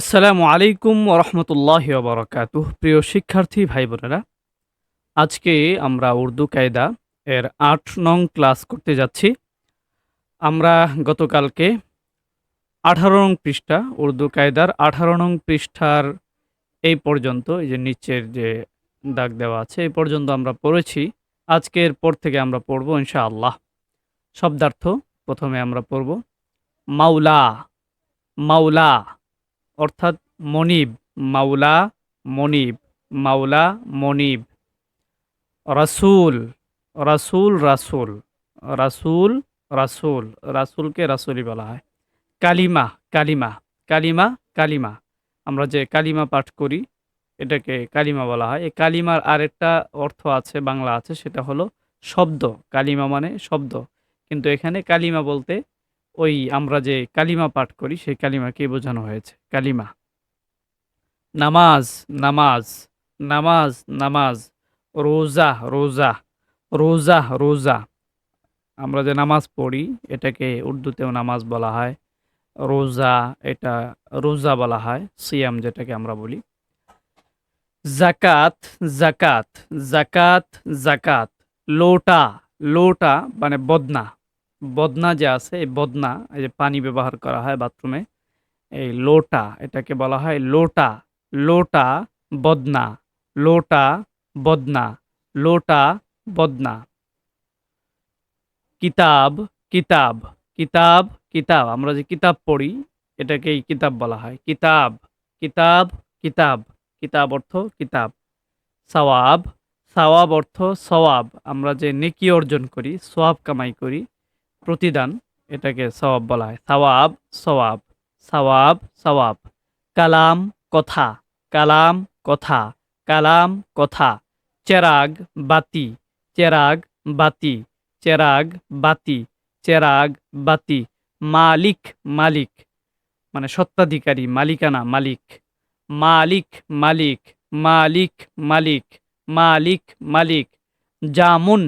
আসসালামু আলাইকুম ওরহমতুল্লাহ বরকাত প্রিয় শিক্ষার্থী ভাই বোনেরা আজকে আমরা উর্দু কায়দা এর আট নং ক্লাস করতে যাচ্ছি। আমরা গতকালকে আঠারো নং পৃষ্ঠা, উর্দু কায়দার আঠারো নং পৃষ্ঠার এই পর্যন্ত, এই যে নিচের যে দাগ দেওয়া আছে, এই পর্যন্ত আমরা পড়েছি। আজকের পর থেকে আমরা পড়ব ইনশাআল্লাহ। শব্দার্থ প্রথমে আমরা পড়ব, মাওলা মাওলা। অর্থাৎ মনিব, মাওলা মনিব মাওলা মনিব। রাসূল রাসূল রাসূল রাসূল রাসূল, রাসূলকে রাসূলই বলা হয়। কালিমা কালিমা কালিমা কালিমা। আমরা যে কালিমা পাঠ করি, এটাকে কালিমা বলা হয়। এই কালিমার আরেকটা অর্থ আছে, বাংলা আছে, সেটা হলো শব্দ। কালিমা মানে শব্দ। কিন্তু এখানে কালিমা বলতে ওই আমরা যে কালিমা পাঠ করি, সেই কালিমাকে বোঝানো হয়েছে। কালিমা। নামাজ নামাজ নামাজ নামাজ। রোজা রোজা রোজা রোজা। আমরা যে নামাজ পড়ি, এটাকে উর্দুতেও নামাজ বলা হয়। রোজা, এটা রোজা বলা হয়, সিয়াম যেটাকে আমরা বলি। জাকাত জাকাত জাকাত জাকাত। লোটা লোটা মানে বদনা। বদনা যে আছে, এই বদনা, এই যে পানি ব্যবহার করা হয় বাথরুমে, এই লোটা, এটাকে বলা হয় লোটা লোটা বদনা লোটা বদনা লোটা বদনা। কিতাব কিতাব কিতাব কিতাব, আমরা যে কিতাব পড়ি এটাকেই কিতাব বলা হয়। কিতাব কিতাব কিতাব কিতাব অর্থ কিতাব। সওয়াব সওয়াব অর্থ সওয়াব। আমরা যে নেকি অর্জন করি সোয়াব কামাই করি প্রতিদান এটাকে সওয়াব বলা হয়। সওয়াব সওয়াব সওয়াব সওয়াব। কালাম, কথা। কালাম কথা। কালাম, কথা। চেরাগ, বাতি। চেরাগ বাতি। চেরাগ বাতি। চেরাগ, বাতি। মালিক মালিক। মানে সত্ত্বাধিকারী, মালিকানা, মালিক। মালিক মালিক। মালিক মালিক। মালিক মালিক। জামুন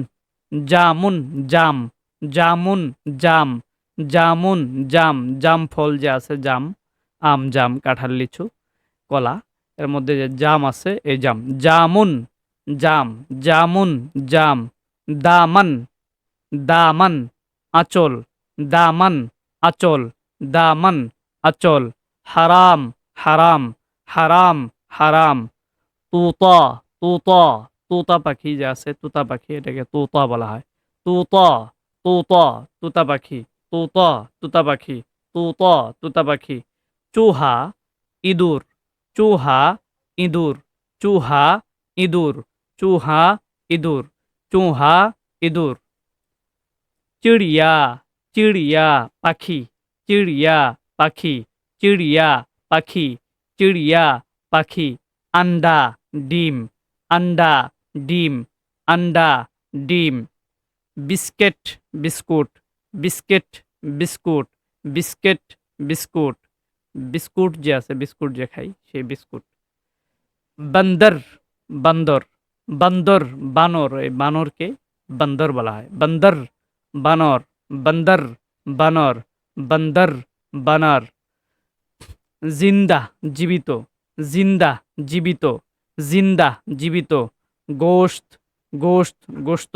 জামুন, জাম। জামুন জাম জামুন জাম জাম ফল যে আছে, জাম, আম, জাম, কাঁঠাল, লিচু, কলা, এর মধ্যে যে জাম আছে, এই জাম, জামুন জাম জামুন জাম, দামান দামান, আচল দামান আচল দামান, আচল, হারাম হারাম হারাম হারাম, তুতা তুতা তুতা পাখি যে আছে, তুতা পাখি, এটাকে তুতা বলা হয়, তুতা তুতা তুতা পাখি, তুতা তুতা পাখি, তুতা তুতা পাখি। চুহা, ইঁদুর চুহা ইঁদুর চুহা ইঁদুর চুহা ইঁদুর চুহা, ইঁদুর। চিড়িয়া চিড়িয়া পাখি চিড়িয়া পাখি চিড়িয়া পাখি চিড়িয়া পাখি। আন্ডা, ডিম আন্ডা ডিম আন্ডা, ডিম। Biscuit biscuit biscuit biscuit biscuit biscuit biscuit যে আছে বিস্কুট যে খাই সেই বিস্কুট বান্দর বান্দর বান্দর বানর এই বানরকে বান্দর বলা হয় বান্দর বানর বান্দর বানর বান্দর বানর জিন্দা জীবিত জিন্দা জীবিত জিন্দা জীবিত গোশত গোশত গোশত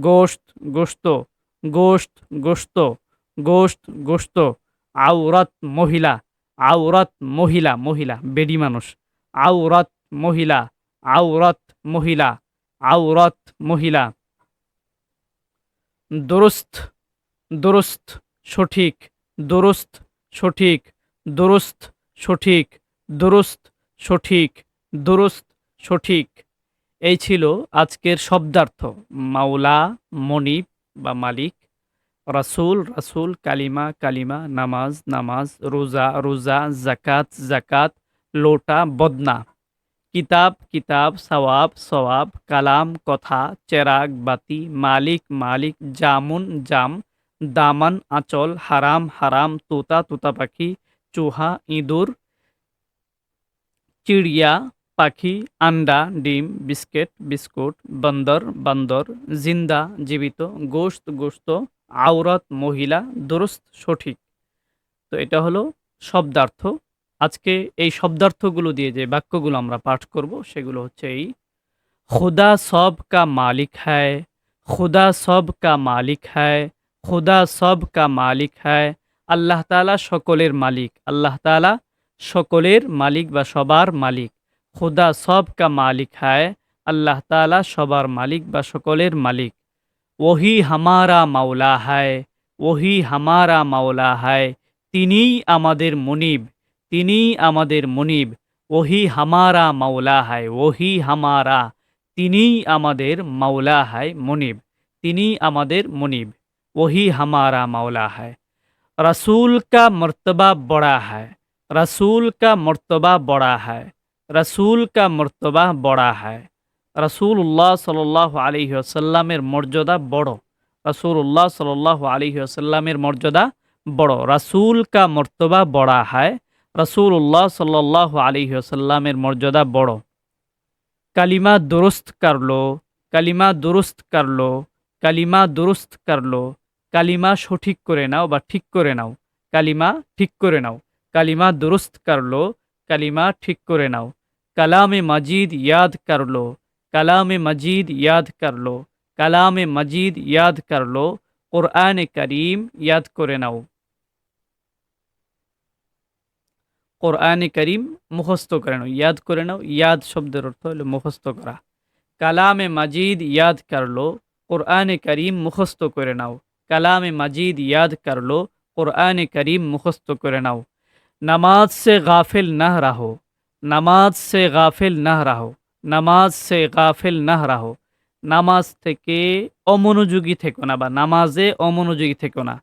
গোশত গোস্ত গোশত গোস্ত গোশত গোস্ত আওরাত মহিলা আওরাত মহিলা মহিলা বেডি মানুষ, আওরাত মহিলা আওরাত মহিলা আওরাত মহিলা। দুরুস্ত দুরুস্ত, সঠিক দুরুস্ত সঠিক দুরুস্ত সঠিক দুরুস্ত সঠিক দুরুস্ত, সঠিক। এই ছিল আজকের শব্দার্থ। মাওলা, মনিব বা মালিক, রাসূল রাসূল, কালিমা কালিমা, নামাজ নামাজ, রোজা রোজা জাকাত জাকাত লোটা, বদনা। কিতাব কিতাব, সওয়াব সওয়াব, কালাম, কথা, চেরাগ, বাতি, মালিক মালিক, জামুন, জাম, দামান, আঁচল, হারাম হারাম, তোতা তোতা পাখি, চুহা, ইঁদুর, চিড়িয়া পাখি, আন্ডা, ডিম, বিস্কিট, বিস্কুট, বন্দর, বান্দর, জিন্দা, জীবিত গোস্ত গোস্ত আওরাত, মহিলা, দুরুস্ত, সঠিক। তো এটা হলো শব্দার্থ। আজকে এই শব্দার্থগুলো দিয়ে যে বাক্যগুলো আমরা পাঠ করব, সেগুলো হচ্ছে এই, খুদা সব কা মালিক হ্যায়, খুদা সব কা মালিক হ্যায়, খুদা সব কা মালিক হ্যায়, আল্লাহ তালা সকলের মালিক, আল্লাহ তালা সকলের মালিক বা সবার মালিক। খোদা সব কা মালিক হায়, আল্লাহ তালা সবার মালিক বা সকলের মালিক। ওহি হামারা মাওলা হায়, ওহি হামারা মাওলা হায়, তিনিই আমাদের মনিব তিনি আমাদের মনিব। ওহি হামারা মাওলা হায়, ওহি হামারা, তিনিই আমাদের মাওলা হায়, মনিব তিনি আমাদের মনিব। ওহি হামারা মাওলা হায়। রসুল কা মর্তবা বড়া হায় রসুল কা মর্তবা বড়া হায়। रसूल का मर्तबा बड़ा है রসুল্লাহ সাল্লাহ আলী আসাল্লামের মর্যাদা বড় রসুল্লাহ সাল্লাহ আলী আসাল্লামের মর্যাদা বড় রাসুল কা মর্তবা বড়া হয় রসুল্লাহ সাল্লাহ আলী আসাল্লামের মর্যাদা বড় কালিমা দুরুস্ত করলো কালিমা দুরুস্ত করলো কালিমা দুরুস্ত করলো কালিমা সঠিক করে নাও বা ঠিক করে নাও কালিমা ঠিক করে নাও কালিমা দুরুস্ত করলো কালিমা ঠিক করে নাও কালামে মাজিদ ইয়াদ করল কালামে মজিদ ইয়াদ করল কালামে মজিদ ইয়াদ করল কোরআন করিম ইয়াদ করে নাও কোরআন করিম মুখস্থ করে নাও ইয়াদ করে নাও ইয়াদ শব্দের অর্থ হলো মুখস্থ করা কালামে মাজিদ ইয়াদ করল কোরআন করিম মুখস্থ করে নাও কালামে মাজিদ ইয়াদ করল কোরআন করিম মুখস্থ করে নাও নামাজ সে গাফিল না রাহো নামাজ সে গাফিল না রাহো নামাজ সে গাফিল না রাহো নামাজ থেকে অমনোযোগী থেকো না বা নামাজে অমনোযোগী থেকো না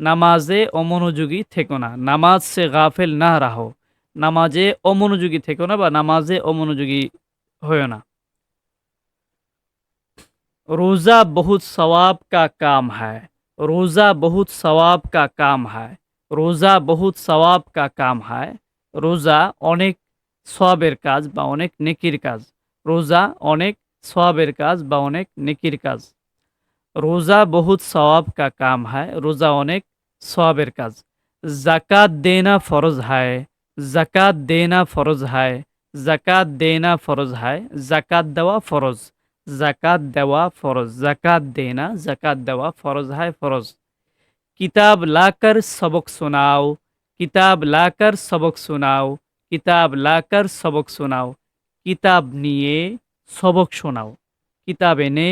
নামাজে অমনোযোগী থেকো না নামাজ সে গাফিল না রাহো নামাজে অমনোযোগী থেকো না বা নামাজে অমনোযোগী হয়েও না रोज़ा बहुत सवाब का काम है रोज़ा बहुत सवाब का काम है रोज़ा बहुत सवाब का काम है রোজা অনেক সবের কাজ বা অনেক নেকির কাজ রোজা অনেক সবের কাজ বা অনেক নেকির কাজ রোজা বহুত সওয়াব কা কাম হয় রোজা অনেক সবের কাজ জাকাত দেনা ফরজ হয় জাকাত দেনা ফরজ হয় জাকাত দেনা ফরজ হয় জাকাত দেওয়া ফরজ জাকাত দেওয়া ফরজ জাকাত দেনা জাকাত দেওয়া ফরজ হয় ফরজ কিতাব লাকর সবক শোনাও, কিতাব লাকর সবক শোনাও, কিতাব লাকর সবক শোনাও, কিতাব নিয়ে সবক শোনাও, কিতাব এনে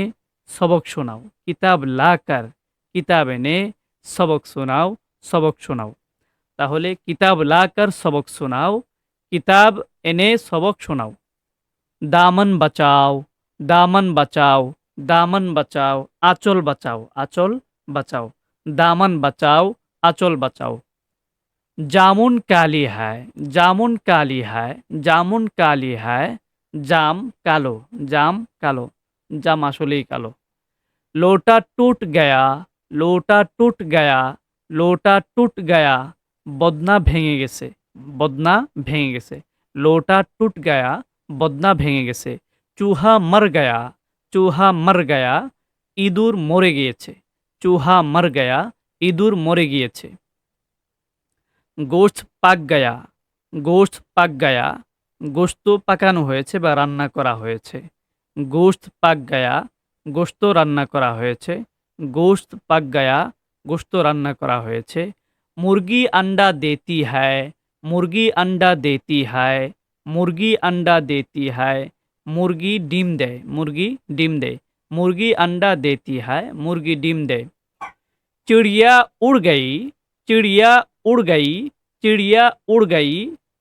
সবক শোনাও, কিতাব লাকার, কিতাব এনে সবক শোনাও সবক শোনাও। তাহলে কিতাব লাকার সবক শোনাও, কিতাব এনে সবক শোনাও। দামন বাঁচাও দামন বাঁচাও দামন বাঁচাও, আঁচল বাঁচাও আঁচল বাঁচাও। দামন বাঁচাও আঁচল বাঁচাও জামুন কালি হায় জামুন কালি হায় জামুন কালি হায় জাম কালো জাম কালো জাম আসলেই কালো লোটা টুট গয়া লোটা টুট গয়া লোটা টুট গয়া বদনা ভেঙে গেছে বদনা ভেঙে গেছে লোটা টুট গয়া বদনা ভেঙে গেছে চুহা মর গয়া চুহা মর গয়া ইঁদুর মরে গিয়েছে চুহা মর গয়া ইঁদুর মরে গিয়েছে গোস্ত পাক গয়া গোস্ত পাক গয়া গোস্ত পাকানো হয়েছে বা রান্না করা হয়েছে। গোস্ত পাক গয়া গোস্ত রান্না করা হয়েছে। গোস্ত পাক গয়া গোস্ত রান্না করা হয়েছে। মুরগি আন্ডা দেতি হ্যায় মুরগি আন্ডা দেতি হ্যায় মুরগি আন্ডা দেতি হ্যায় মুরগি ডিম দেয়, মুরগি ডিম দেয়। মুরগি আন্ডা দেতি হ্যায় মুরগি ডিম দেয় চিড়িয়া উড় গই চিড়িয়া উড় গই চিড়িয়া উড় গই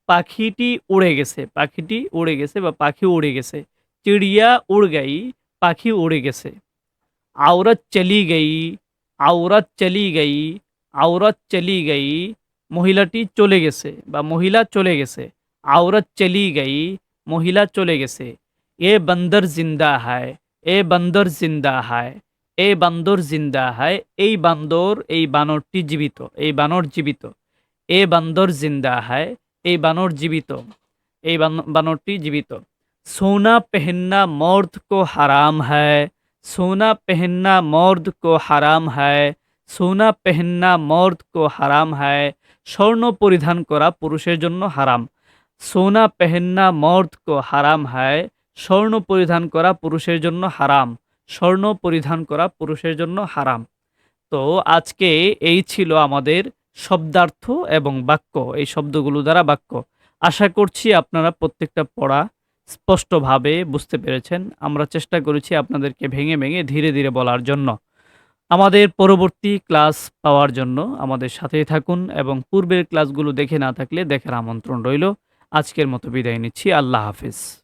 পাখিটি উড়ে গেছে পাখিটি উড়ে গেছে বা পাখি উড়ে গেছে চিড়িয়া উড় গই পাখি উড়ে গেছে আওরত চলি গই আওরত চলি গই আওরত চলি গই মহিলাটি চলে গেছে বা মহিলা চলে গেছে আওরত চলি গই মহিলা চলে গেছে এ বন্দর জিন্দা হায় এ বান্দর জিন্দা হায়, এ বান্দর জিন্দা হায়, এই বান্দর, এই বানরটি জীবিত, এই বানর জীবিত। এ বান্দর জিন্দা হায়, এই বানর জীবিত, এই বানরটি জীবিত। সোনা পেহেন্না মর্দ কো হারাম হায়, সোনা পেহেন্না মর্দ কো হারাম হায়, সোনা পেহেন্না মর্দ কো হারাম হায়, স্বর্ণ পরিধান করা পুরুষের জন্য হারাম। সোনা পেহেন্না মর্দ কো হারাম হায় স্বর্ণ পরিধান করা পুরুষের জন্য হারাম, স্বর্ণ পরিধান করা পুরুষের জন্য হারাম। তো আজকে এই ছিল আমাদের শব্দার্থ এবং বাক্য, এই শব্দগুলো দ্বারা বাক্য। আশা করছি আপনারা প্রত্যেকটা পড়া স্পষ্টভাবে বুঝতে পেরেছেন। আমরা চেষ্টা করেছি আপনাদেরকে ভেঙে ভেঙে ধীরে ধীরে বলার জন্য। আমাদের পরবর্তী ক্লাস পাওয়ার জন্য আমাদের সাথেই থাকুন এবং পূর্বের ক্লাসগুলো দেখে না থাকলে দেখার আমন্ত্রণ রইল। আজকের মতো বিদায় নিচ্ছি। আল্লাহ হাফিজ।